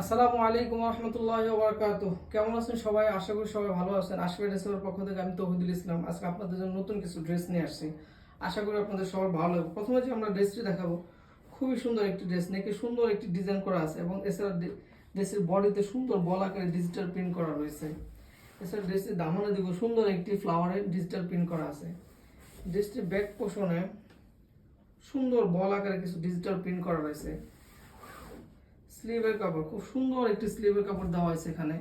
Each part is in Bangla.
আসসালামু আলাইকুম রহমতুল্লাহ বারকাত কেমন আছেন সবাই? আশা করি সবাই ভালো আছেন। আশফাই ড্রেসের পক্ষ থেকে আমি তহিদুল ইসলাম। আজকে আপনাদের জন্য নতুন কিছু ড্রেস নিয়ে আসছি। আশা করি আপনাদের সবার ভালো লাগবে। প্রথমে যে আমরা ড্রেসটি দেখাবো, খুবই সুন্দর একটি ড্রেস। নেকে সুন্দর একটি ডিজাইন করা আছে এবং এছাড়া ড্রেসের বডিতে সুন্দর বল আকারে ডিজিটাল প্রিন্ট করা রয়েছে। এছাড়া ড্রেসের দামনের দিকে সুন্দর একটি ফ্লাওয়ারের ডিজিটাল প্রিন্ট করা আছে। ড্রেসটির ব্যাক পোষণে সুন্দর বল আকারে কিছু ডিজিটাল প্রিন্ট করা রয়েছে। স্লিভের কাপড়। খুব সুন্দর একটি স্লিভের কাপড় দেওয়া হয়েছে এখানে।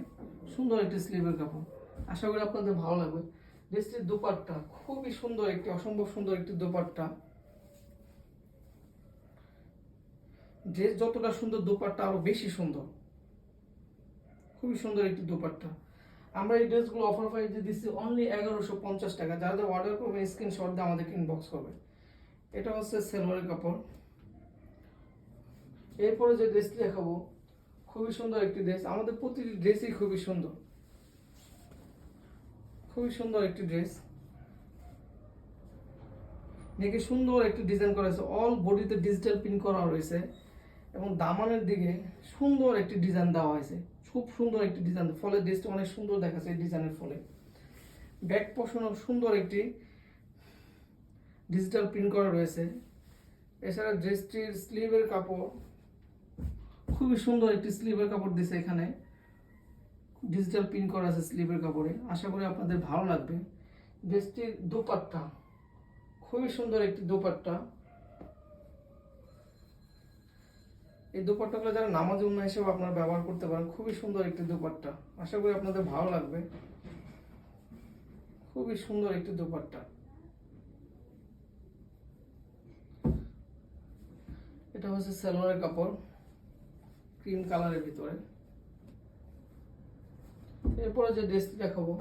সুন্দর একটি স্লিভের কাপড়। আশা করি আপনাদের ভালো লাগবে। ড্রেসটির দোপাট্টা, খুবই সুন্দর একটি, অসম্ভব সুন্দর একটি দোপাট্টা। ড্রেস যতটা সুন্দর, দোপাট্টা আরও বেশি সুন্দর। খুবই সুন্দর একটি দোপাট্টা। আমরা এই ড্রেসগুলো অফার প্রাইসে দিচ্ছি অনলি এগারোশো পঞ্চাশ টাকা। যারা অর্ডার করবে স্ক্রিনশট দিয়ে আমাদেরকে ইনবক্স করবে এটা হচ্ছে সেলোয়ারের কাপড়। এরপরে যে ড্রেসটি দেখাবো, খুবই সুন্দর একটি ড্রেস আমাদের প্রতিটি ড্রেসই খুবই সুন্দর। খুবই সুন্দর একটি ড্রেস দেখে সুন্দর একটি ডিজাইন করা হয়েছে। অল বডিতে ডিজিটাল প্রিন্ট করা রয়েছে এবং দামানের দিকে সুন্দর একটি ডিজাইন দেওয়া হয়েছে। খুব সুন্দর একটি ডিজাইন ফলে ড্রেসটা অনেক সুন্দর দেখাচ্ছে এই ডিজাইনের ফলে। ব্যাক পোর্শনও সুন্দর একটি ডিজিটাল প্রিন্ট করা রয়েছে। এছাড়া ড্রেসটির স্লিভের কাপড় খুবই সুন্দর একটি স্লিভের কাপড় দিছে এখানে। ডিজিটাল প্রিন্ট করা আছে স্লিভের কাপড়ে। আশা করি আপনাদের ভালো লাগবে। ড্রেসটির দোপাট্টা। খুবই সুন্দর একটি দোপাট্টা। এই দোপাট্টাগুলো যারা নামাজ উন্না হিসেবে আপনারা ব্যবহার করতে পারেন, খুবই সুন্দর একটি দোপাট্টা। আশা করি আপনাদের ভালো লাগবে। খুবই সুন্দর একটি দোপাট্টা। এটা হচ্ছে সালোয়ারের কাপড়। ক্রিম কালারের ভিতরে। এরপরে যে ড্রেসটি দেখাবো।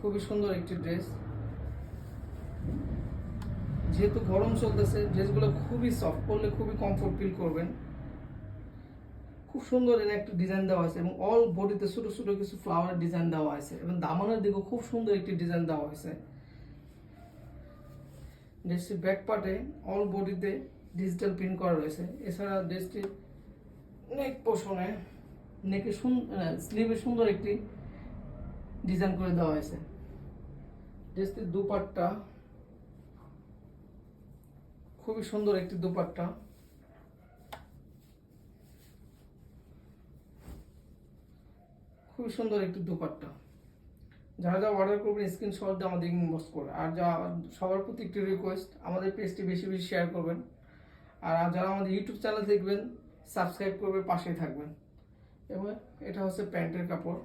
খুবই সুন্দর একটি ড্রেস। যেহেতু গরম চলতেছে, ড্রেসগুলো খুবই সফট পরলে খুবই কমফোর্ট ফিল করবেন। খুব সুন্দর এর একটা ডিজাইন দেওয়া আছে এবং অল বডিতে ছোট ছোট কিছু ফ্লাওয়ার ডিজাইন দেওয়া আছে এবং দামানের দিকেও খুব সুন্দর একটি ডিজাইন দেওয়া হয়েছে। ড্রেসটির ব্যাক পার্টে অল বডিতে ডিজিটাল প্রিন্ট করা রয়েছে। এছাড়া ড্রেসটির নেক পোষণে, নেকে স্লিভে সুন্দর একটি ডিজাইন করে দেওয়া হয়েছে। ড্রেসটির দুপাট্টা খুবই সুন্দর একটি দুপাট্টা। খুবই সুন্দর একটি দুপাট্টা। যারা যা অর্ডার করবেন স্ক্রিনশট দিয়ে আমাদের ইনবক্স করে। আর যা সবার প্রতি একটি রিকোয়েস্ট আমাদের পেজটি বেশি বেশি শেয়ার করবেন। আর যারা আমাদের ইউটিউব চ্যানেল দেখবেন সাবস্ক্রাইব করবে, পাশেই থাকবেন। এবং এটা হচ্ছে প্যান্টের কাপড়।